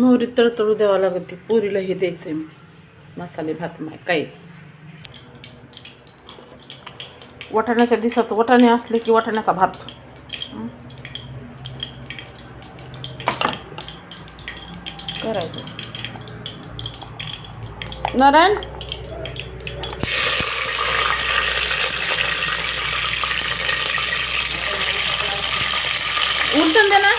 मोहरी तळतळू द्यावा लागते पुरीला हे द्यायचंय मी. मसाले भात माय काही वाटाण्याच्या दिवसात वाटाणे असले की वाटाण्याचा भात? करायचं. नारायण? उलटून दे ना.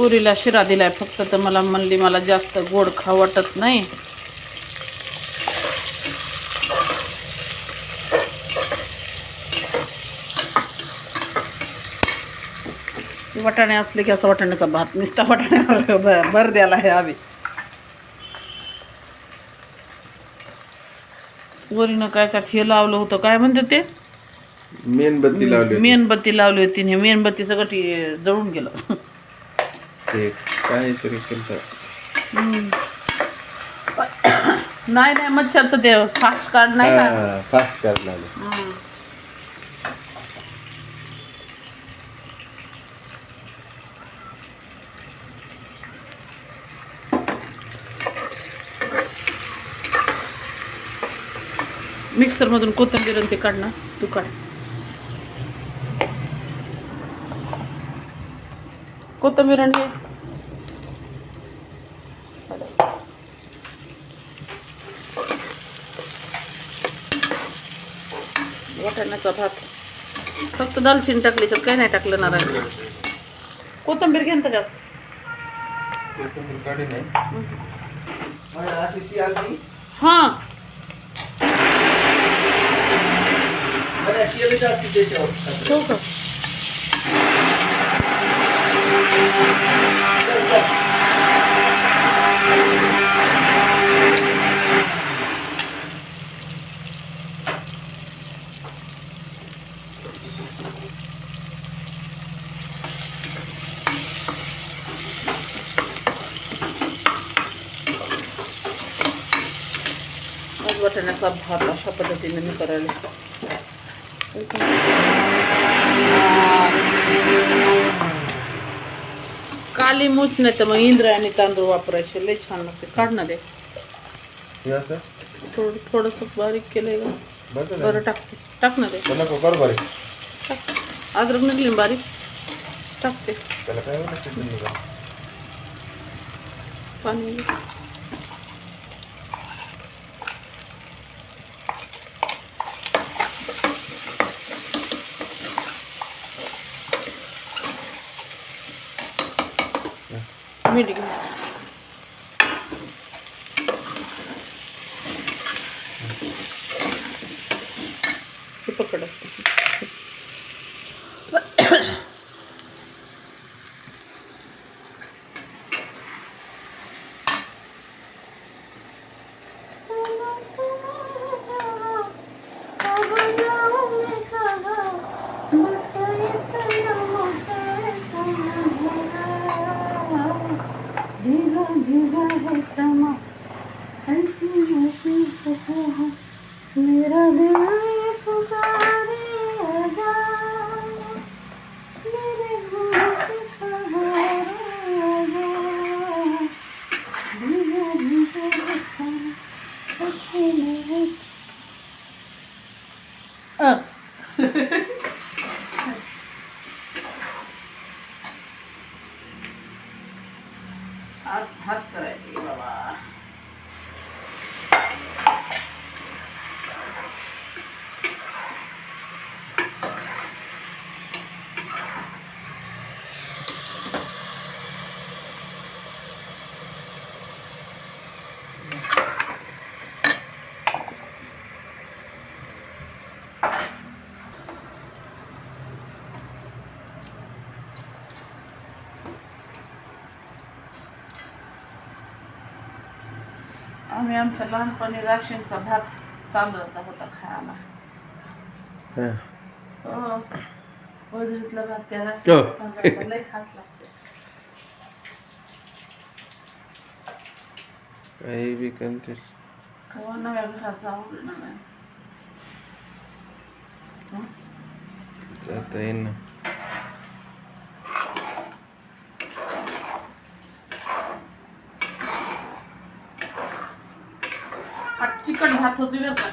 पुरीला शिरा दिलाय फक्त तर मला म्हणली मला जास्त गोड खा वाटत नाही. वाटाणे असले की असं वाटाण्याचा भात नुसता वाटाण्यावर भर द्यायला आहे आम्ही. वरीनं काय काय हे लावलं होतं काय म्हणते ते? मेणबत्ती लावली. मेणबत्ती लावली होती मेणबत्ती सगळं जळून गेलं. ते काहीतरी केलं नाही नाही मच्छरचं ते फास्ट कार्ड नाही का? Fast card. मिक्सरमधून कोथिंबीर आणि ते काढ ना तू काढ. कोथिंबीर आणि. वाटाण्याचा भात. फक्त दालचिनी टाकली तर काही नाही टाकलं नारायण. कोथिंबीर तर जास्त हां हो का? आज वाटाण्याचा भात अशा पद्धतीने मी करायला काली मूच नाही तर मग इंद्रायणी तांदूळ वापरायचे लय छान लागते काढ ना दे थोडं थोडंसं बारीक केलंय का बरं ना. बरं टाकते टाक ना दे अद्रक निघली बारीक टाकते? पाणी मीठ घे आम्ही आमच्या लहानपणी राशींचा भात तांदळाचा होता खायला हा. वजरीतलं भात त्याला हो. तांदळाचं लय खास लागते काही बी कंटेस नव्या आवडलं नाही हं? जाता येईन ना हा भात होती बरं का.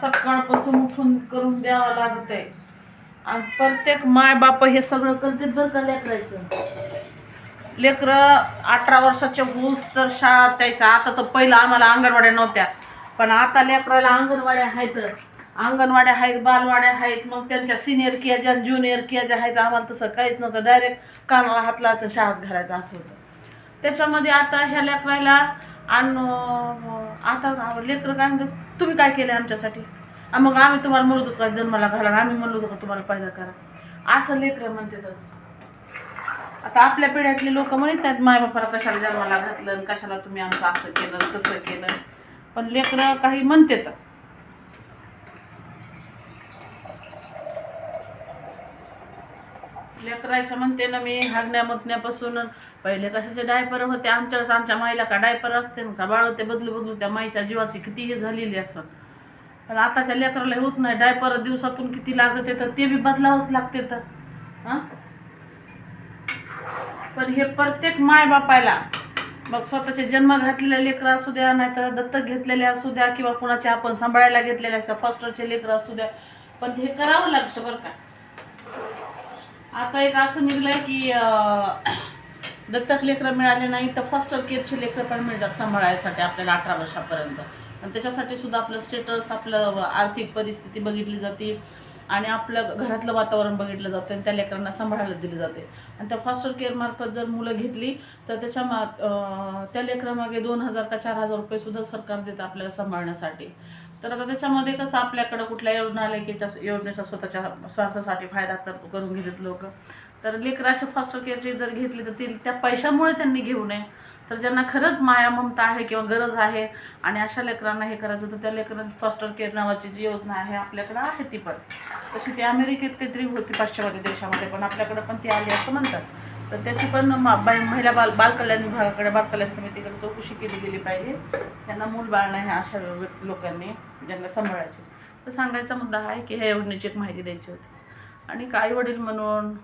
सकाळपासून उठून करून द्यावं लागतंय. आणि प्रत्येक माय बाप हे सगळं करते बरं का लेकरायचं. लेकरं अठरा वर्षाचे होऊस तर शाळा त्यायचा आता तर पहिलं आम्हाला अंगणवाड्या नव्हत्या. पण आता लेकराला अंगणवाड्या आहेत. अंगणवाड्या आहेत बालवाड्या आहेत मग त्यांच्या सिनियर केज्या ज्युनियर ज्या आहेत. आम्हाला तसं काहीच नव्हतं. डायरेक्ट कानाला हात लावायचं शाळेत घालायचं असं होतं. त्याच्यामध्ये आता ह्या लेकरायला आणि आता लेकरं काय म्हणतात तुम्ही काय केलं आमच्यासाठी? मग आम्ही तुम्हाला म्हणत होतो का जन्माला घाला. आम्ही म्हणलो होतो का तुम्हाला पैदा करा. असं लेकरं म्हणते तर. आता आपल्या पिढ्यातले लोक म्हणत नाहीत मायबापाला कशाला जन्माला घातलं? आणि कशाला तुम्ही आमचं असं केलं तसं केलं? पण लेकरं काही म्हणते तर. लेकरायचं म्हणते ना मी हागण्या मुतण्यापासून पहिले कशाचे डायपर होते? आमच्या वेळेस आमच्या माईला का डायपर असते ना? का बाळ होते? बदलू बदलू त्या माईच्या जीवाची किती हे झालेली असं. पण आताच्या लेकराला होत नाही. डायपर दिवसातून किती लागत तर ते बी बदलावंच लागते तर. हां? पण हे प्रत्येक माय बापायला मग स्वतःचे जन्म घातलेले लेकरं असू द्या नाहीतर दत्तक घेतलेले असू द्या किंवा कुणाचे आपण सांभाळायला घेतलेले असं फॉस्टरचे लेकरं असू द्या. पण हे करावं लागतं बरं का. आता एक असं निघलंय की दत्तक लेकरं मिळाले नाही तर फॉस्टर केअरचे लेकरं पण मिळतात सांभाळायसाठी आपल्याला अठरा वर्षापर्यंत. आणि त्याच्यासाठी सुद्धा आपलं स्टेटस आपलं आर्थिक परिस्थिती बघितली जाते आणि आपलं घरातलं वातावरण बघितलं जातं आणि त्या लेकरांना सांभाळायला दिली जाते. आणि त्या फॉस्टर केअरमार्फत जर मुलं घेतली तर त्याच्या मा त्या लेकरामागे दोन हजार का चार हजार रुपये सुद्धा सरकार देतं आपल्याला सांभाळण्यासाठी. तर आता त्याच्यामध्ये कसं आपल्याकडं कुठल्या योजना आल्या की त्या योजनेचा स्वतःच्या स्वार्थासाठी फायदा करतो करून घेतात लोक. तर लेकरं अशा फॉस्टर केअरची जर घेतली तर ती त्या पैशामुळे त्यांनी घेऊ नये. तर ज्यांना खरंच माया ममता आहे किंवा गरज आहे आणि अशा लेकरांना हे करायचं तर त्या लेकरांना फॉस्टर केअर नावाची जी योजना आहे आपल्याकडं आहे ती पण. तशी ती अमेरिकेत काहीतरी होती पाश्चिमात्य देशामध्ये पण आपल्याकडं पण ती आली असं म्हणतात. तर त्याची पण म- बाई महिला बाल बालकल्याण विभागाकडे बालकल्याण समितीकडे चौकशी केली गेली पाहिजे. त्यांना मूल बाळ नाही ह्या अशा लोकांनी. ज्यांना सांभाळायचे. तर सांगायचा मुद्दा आहे की ह्या योजनेची एक माहिती द्यायची होती. आणि काही वडील म्हणून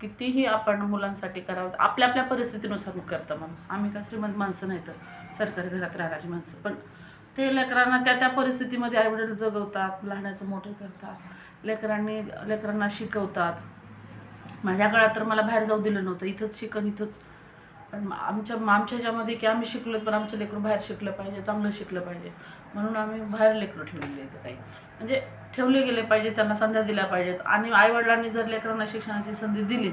कितीही आपण मुलांसाठी करावं आपल्या आपल्या परिस्थितीनुसार करतं माणूस. आम्ही का श्रीमंत माणसं नाही तर सरकारी घरात राहणारी माणसं. पण ते लेकरांना त्या त्या परिस्थितीमध्ये आईवडील जगवतात लहानाचं मोठं करतात लेकरांनी लेकरांना शिकवतात. माझ्या काळात तर मला बाहेर जाऊ दिलं नव्हतं. इथंच शिकन इथंच पण आमच्या आमच्या ह्याच्यामध्ये की आम्ही शिकलो पण आमचं लेकरं बाहेर शिकलं पाहिजे चांगलं शिकलं पाहिजे. म्हणून आम्ही बाहेर लेकरं ठेवलेले इथं काही. म्हणजे ठेवले गेले पाहिजे त्यांना संध्या दिल्या पाहिजेत. आणि आईवडिलांनी जर लेकरांना शिक्षणाची संधी दिली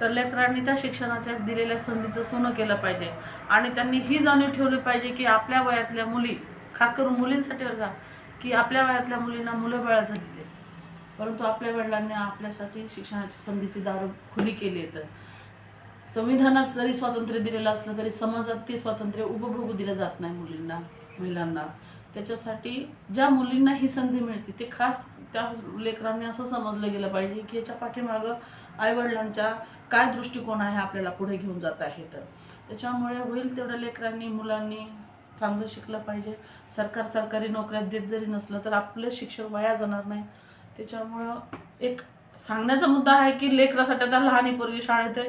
तर लेकरांनी त्या शिक्षणाच्या दिलेल्या संधीचं सोनं केलं पाहिजे. आणि त्यांनी ही जाणीव ठेवली पाहिजे की आपल्या वयातल्या मुली खास करून मुलींसाठी बघा की आपल्या वयातल्या मुलींना मुलं बाळा झालेली आहेत. परंतु आपल्या वडिलांनी आपल्यासाठी शिक्षणाची संधीची दारू खुली केली आहे तर संविधानात जरी स्वातंत्र्य दिलेलं असलं तरी समाजात ते स्वातंत्र्य उपभोगू दिलं जात नाही मुलींना महिलांना. त्याच्यासाठी ज्या मुलींना ही संधी मिळते ते खास त्या लेकरांनी असं समजलं गेलं पाहिजे की याच्या पाठीमागं आईवडिलांच्या काय दृष्टिकोन आहे आपल्याला पुढे घेऊन जात आहे तर. त्याच्यामुळे होईल तेवढ्या लेकरांनी मुलांनी चांगलं शिकलं पाहिजे. सरकार सरकारी नोकऱ्यात देत जरी नसलं तर आपलं शिक्षण वाया जाणार नाही. त्याच्यामुळं एक सांगण्याचा मुद्दा आहे की लेकरासाठी आता लहान पोरगी शाळेत आहे.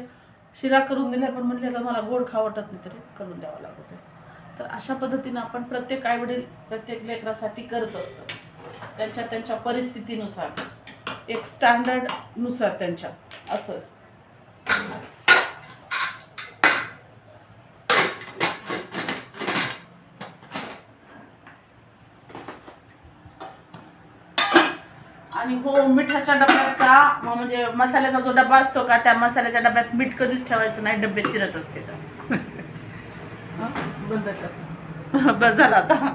शिरा करून दिल्या पण म्हणले आता मला गोड खा वाटत नाही तरी करून द्यावं लागत. तर अशा पद्धतीनं आपण प्रत्येक आईवडील प्रत्येक लेकरासाठी करत असतं. त्यांच्या त्यांच्या परिस्थितीनुसार एक स्टँडर्डनुसार त्यांच्या असं. आणि हो मिठाच्या डब्याचा म्हणजे मसाल्याचा जो डबा असतो का त्या मसाल्याच्या डब्यात मीठ कधीच ठेवायचं नाही डबे चिरत असते तर. हं? बंद झालं आता.